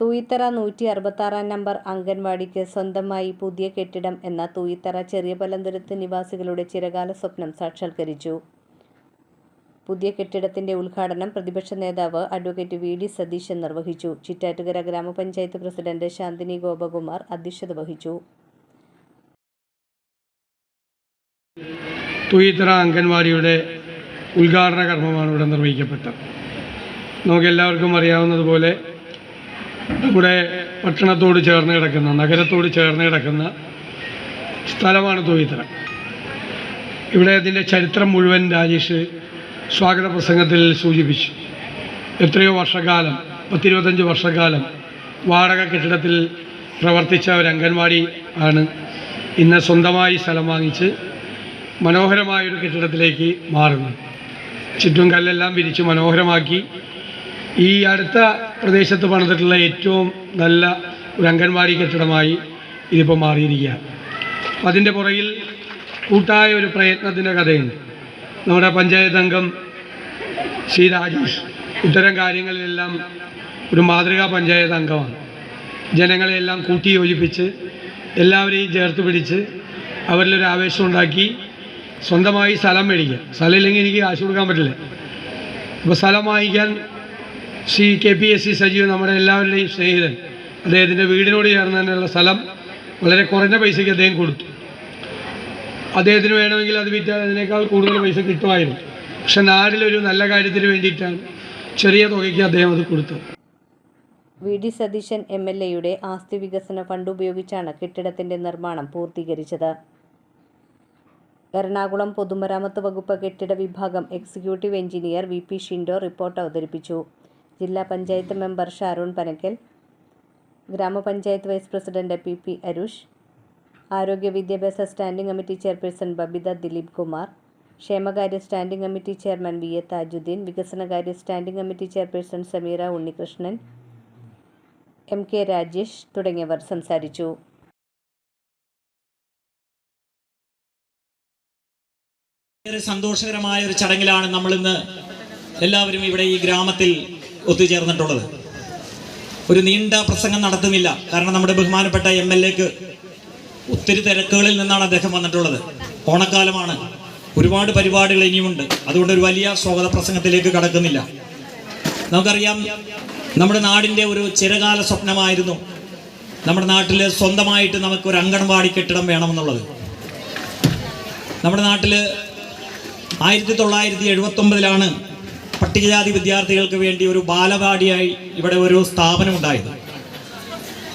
തൂയിത്തറ നൂറ്റി അറുപത്താറാം നമ്പർ അംഗൻവാടിക്ക് സ്വന്തമായി പുതിയ കെട്ടിടം എന്ന തൂയിത്തറ ചെറിയ പലന്തുരത്ത് നിവാസികളുടെ ചിരകാല സ്വപ്നം സാക്ഷാത്കരിച്ചു. പുതിയ കെട്ടിടത്തിന്റെ ഉദ്ഘാടനം പ്രതിപക്ഷ നേതാവ് അഡ്വക്കേറ്റ് വി ഡി സതീശൻ നിർവഹിച്ചു ചിറ്റാറ്റുകര ഗ്രാമപഞ്ചായത്ത് പ്രസിഡന്റ് ശാന്തിനി ഗോപകുമാർ അധ്യക്ഷത വഹിച്ചു. തുയിത്തറ അംഗൻവാടിയുടെ ഉദ്ഘാടന കർമ്മമാണ് ഇവിടെ നിർവഹിക്കപ്പെട്ടത്. നമുക്കെല്ലാവർക്കും അറിയാവുന്നതുപോലെ നമ്മുടെ പട്ടണത്തോട് ചേർന്ന് കിടക്കുന്ന നഗരത്തോട് ചേർന്ന് കിടക്കുന്ന സ്ഥലമാണ് തോയിത്തറ ഇവിടെ അതിന്റെ ചരിത്രം മുഴുവൻ രാജേഷ് സ്വാഗത പ്രസംഗത്തിൽ സൂചിപ്പിച്ചു. എത്രയോ വർഷക്കാലം പത്തിരുപത്തഞ്ച് വർഷക്കാലം വാടക കെട്ടിടത്തിൽ പ്രവർത്തിച്ച ഒരു അംഗൻവാടി ആണ് ഇന്ന് സ്വന്തമായി സ്ഥലം വാങ്ങിച്ച് മനോഹരമായൊരു കെട്ടിടത്തിലേക്ക് മാറുന്നത്. ചുറ്റും കല്ലെല്ലാം വിരിച്ച് മനോഹരമാക്കി. ഈ അടുത്ത പ്രദേശത്ത് പണിതിട്ടുള്ള ഏറ്റവും നല്ല ഒരു അംഗൻവാടി കെട്ടിടമായി ഇതിപ്പോൾ മാറിയിരിക്കുകയാണ്. അപ്പം അതിന്റെ പുറകിൽ കൂട്ടായ ഒരു പ്രയത്നത്തിന്റെ കഥയുണ്ട്. നമ്മുടെ പഞ്ചായത്ത് അംഗം ശ്രീ രാജേഷ് ഇത്തരം കാര്യങ്ങളിലെല്ലാം ഒരു മാതൃകാ പഞ്ചായത്ത് അംഗമാണ്. ജനങ്ങളെയെല്ലാം കൂട്ടി യോജിപ്പിച്ച് എല്ലാവരെയും ചേർത്ത് പിടിച്ച് അവരിലൊരു ആവേശം ഉണ്ടാക്കി സ്വന്തമായി സ്ഥലം മേടിക്കുക. സ്ഥലം ഇല്ലെങ്കിൽ എനിക്ക് കാശ് കൊടുക്കാൻ പറ്റില്ല. അപ്പോൾ സ്ഥലം വാങ്ങിക്കാൻ Shri K P S C Sajeev നമ്മുടെ എല്ലാവരുടെയും സ്നേഹിതൻ. അദ്ദേഹത്തിന്റെ വീടിനോട് ചേർന്ന് തന്നെയുള്ള സ്ഥലം വളരെ കുറഞ്ഞ പൈസയ്ക്ക് അദ്ദേഹം കൊടുത്തു. അദ്ദേഹത്തിന് വേണമെങ്കിൽ അത് വിറ്റാൽ അതിനേക്കാൾ കൂടുതൽ പൈസ കിട്ടുമായിരുന്നു. പക്ഷെ നാടിലൊരു നല്ല കാര്യത്തിന് വേണ്ടിയിട്ടാണ് ചെറിയ തുകയ്ക്ക് അദ്ദേഹം അത് കൊടുത്തത്. V D Satheesan M L എയുടെ ആസ്തി വികസന ഫണ്ട് ഉപയോഗിച്ചാണ് കെട്ടിടത്തിന്റെ നിർമ്മാണം പൂർത്തീകരിച്ചത്. എറണാകുളം പൊതുമരാമത്ത് വകുപ്പ് കെട്ടിട വിഭാഗം executive engineer V P Shindo report അവതരിപ്പിച്ചു. ജില്ലാ പഞ്ചായത്ത് മെമ്പർ ഷാരൂൺ പനക്കൽ ഗ്രാമപഞ്ചായത്ത് vice president P P Arush ആരോഗ്യ വിദ്യാഭ്യാസ standing committee chairperson Babitha Dileep Kumar ക്ഷേമകാര്യ standing committee chairman V A Thajudheen വികസനകാര്യ standing committee chairperson Sameera Unnikrishnan M K Rajesh തുടങ്ങിയവർ സംസാരിച്ചു. സന്തോഷകരമായ ഒരു ചടങ്ങിലാണ് നമ്മൾ ഇന്ന് എല്ലാവരും ഇവിടെ ഈ ഗ്രാമത്തിൽ ഒത്തുചേർന്നിട്ടുള്ളത്. ഒരു നീണ്ട പ്രസംഗം നടത്തുന്നില്ല. കാരണം നമ്മുടെ ബഹുമാനപ്പെട്ട എം എൽ എക്ക് ഒത്തിരി തിരക്കുകളിൽ നിന്നാണ് അദ്ദേഹം വന്നിട്ടുള്ളത്. ഓണക്കാലമാണ്. ഒരുപാട് പരിപാടികൾ ഇനിയുമുണ്ട്. അതുകൊണ്ട് ഒരു വലിയ സ്വാഗത പ്രസംഗത്തിലേക്ക് കടക്കുന്നില്ല. നമുക്കറിയാം നമ്മുടെ നാടിന്റെ ഒരു ചിരകാല സ്വപ്നമായിരുന്നു നമ്മുടെ നാട്ടിൽ സ്വന്തമായിട്ട് നമുക്ക് ഒരു അംഗൻവാടി കെട്ടിടം വേണമെന്നുള്ളത്. നമ്മുടെ നാട്ടിൽ ആയിരത്തി തൊള്ളായിരത്തി എഴുപത്തി ഒമ്പതിലാണ് പട്ടികജാതി വിദ്യാർത്ഥികൾക്ക് വേണ്ടി ഒരു ബാലവാടിയായി ഇവിടെ ഒരു സ്ഥാപനം ഉണ്ടായത്